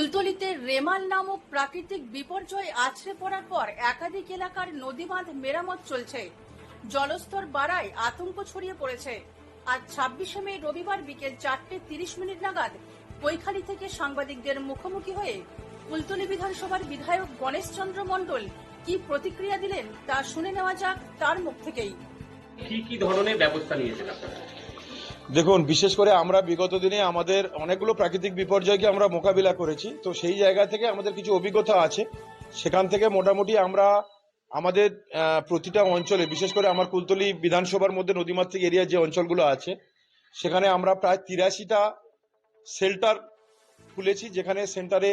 কুলতলিতে রেমাল নামক প্রাকৃতিক বিপর্যয় আছড়ে পড়ার পর একাধিক এলাকার নদীবাঁধ মেরামত চলছে। জলস্তর বাড়ায় আতঙ্ক ছড়িয়ে পড়েছে। আজ ছাব্বিশে মে রবিবার বিকেল চারটে তিরিশ মিনিট নাগাদ বৈখালী থেকে সাংবাদিকদের মুখোমুখি হয়ে কুলতলি বিধানসভার বিধায়ক গণেশ চন্দ্র মণ্ডল কি প্রতিক্রিয়া দিলেন তা শুনে নেওয়া যাক তার মুখ থেকেই। কি কি ধরনের ব্যবস্থা নিয়েছেন আপনারা? দেখুন, বিশেষ করে আমরা বিগত দিনে আমাদের অনেকগুলো প্রাকৃতিক বিপর্যয়কে আমরা মোকাবিলা করেছি। তো সেই জায়গা থেকে আমাদের কিছু অভিজ্ঞতা আছে। সেখান থেকে মোটামুটি আমরা আমাদের প্রতিটা অঞ্চলে, বিশেষ করে আমার কুলতলি বিধানসভার মধ্যে নদীমাতৃক এরিয়ার যে অঞ্চলগুলো আছে, সেখানে আমরা প্রায় তিরাশিটা শেল্টার খুলেছি, যেখানে সেন্টারে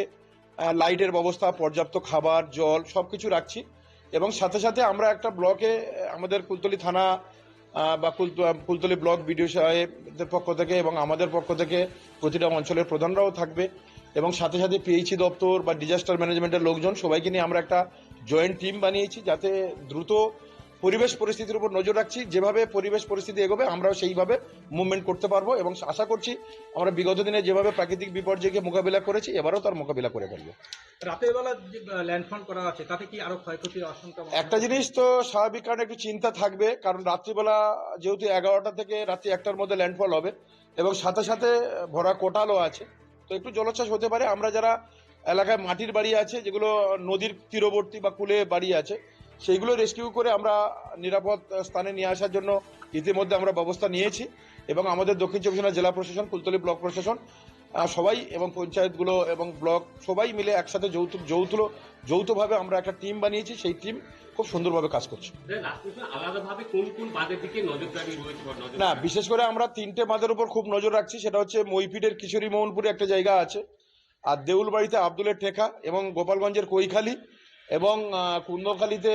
লাইটের ব্যবস্থা, পর্যাপ্ত খাবার, জল সব কিছু রাখছি। এবং সাথে সাথে আমরা একটা ব্লকে আমাদের কুলতলি থানা বা কুলতলি ব্লক বিডিও সাহেবদের পক্ষ থেকে এবং আমাদের পক্ষ থেকে প্রতিটা অঞ্চলের প্রধানরাও থাকবে এবং সাথে সাথে পিএইচি দপ্তর বা ডিজাস্টার ম্যানেজমেন্টের লোকজন সবাইকে নিয়ে আমরা একটা জয়েন্ট টিম বানিয়েছি যাতে দ্রুত পরিবেশ পরিস্থিতির উপর নজর রাখছি। যেভাবে পরিবেশ পরিস্থিতি এগোবে আমরাও সেইভাবে মুভমেন্ট করতে পারব এবং আশা করছি আমরা বিগত দিনে যেভাবে প্রাকৃতিক বিপর্যয়কে মোকাবিলা করেছি এবারও তার মোকাবিলা করে ফেলব। রাতের বেলা যে ল্যান্ডফল করা আছে তাতে কি আরও ক্ষয়ক্ষতির আশঙ্কা একটা জিনিস তো স্বাভাবিক কারণে একটু চিন্তা থাকবে কারণ রাত্রিবেলা যেহেতু এগারোটা থেকে রাত্রি একটার মধ্যে ল্যান্ডফল হবে এবং সাথে সাথে ভরা কোটালও আছে তো একটু জলোচ্ছ্বাস হতে পারে। আমরা যারা এলাকায় মাটির বাড়ি আছে যেগুলো নদীর তীরবর্তী বা কুলে বাড়ি আছে সেইগুলো রেস্কিউ করে আমরা নিরাপদ স্থানে নিয়ে আসার জন্য ইতিমধ্যে আমরা ব্যবস্থা নিয়েছি এবং আমাদের দক্ষিণ চব্বিশ পরগনা জেলা প্রশাসন কুলতলি ব্লক প্রশাসন সবাই এবং পঞ্চায়েতগুলো এবং ব্লক সবাই মিলে একসাথে যৌথ যৌথ যৌথভাবে আমরা একটা টিম বানিয়েছি। সেই টিম খুব সুন্দরভাবে কাজ করছে। না বিশেষ করে আমরা তিনটে বাঁধের উপর খুব নজর রাখছি। সেটা হচ্ছে মইপিডের কিশোরী মোহনপুরে একটা জায়গা আছে আর দেউলবাড়িতে আব্দুলের ঠেকা এবং গোপালগঞ্জের কৈখালি। এবং কুন্দখালীতে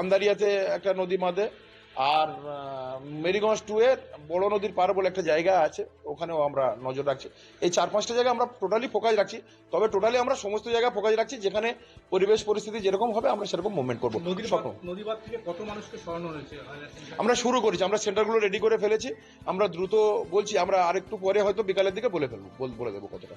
আন্দারিয়াতে একটা নদী বাঁধে। আর মেরিগঞ্জ টু এর বড় নদীর পার বলে একটা জায়গা আছে ওখানেও আমরা নজর রাখছি। এই চার পাঁচটা জায়গা আমরা টোটালি ফোকাস রাখছি তবে টোটালি আমরা সমস্ত জায়গায় ফোকাস রাখছি যেখানে পরিবেশ পরিস্থিতি যেরকম হবে আমরা সেরকম মুভমেন্ট করব। কত মানুষকে সরানো হয়েছে? আমরা শুরু করেছি আমরা সেন্টারগুলো রেডি করে ফেলেছি আমরা দ্রুত বলছি আমরা আরেকটু পরে হয়তো বিকালের দিকে বলে ফেলব বলে দেবো কতটা